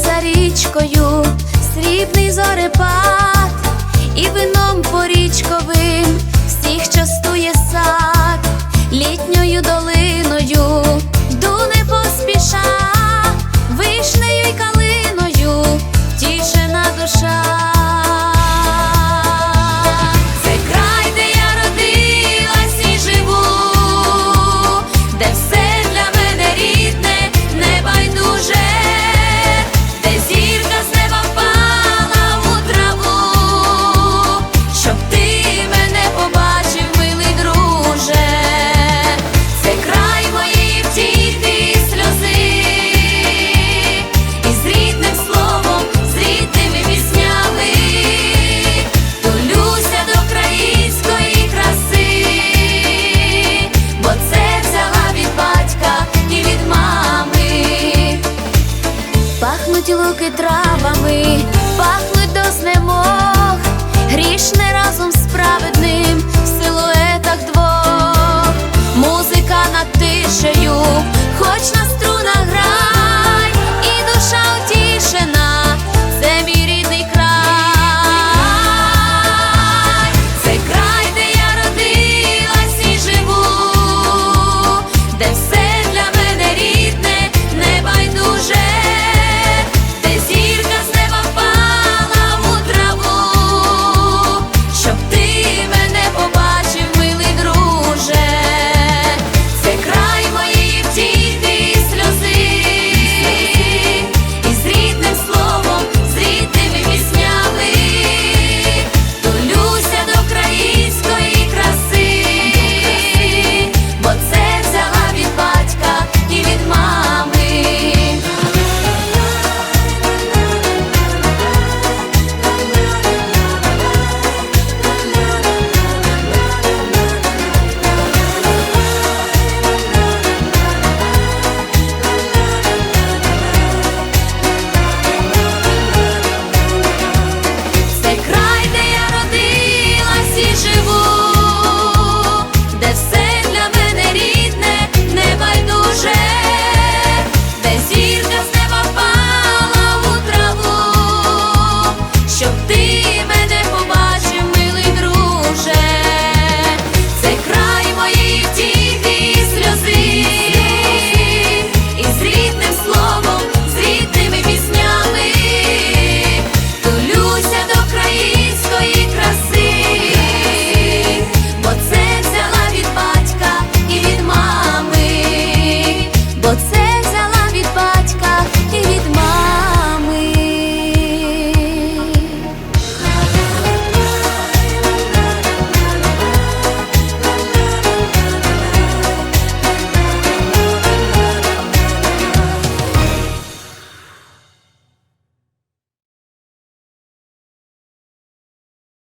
за річкою, срібний зорепад і вином по річкові. Look at that.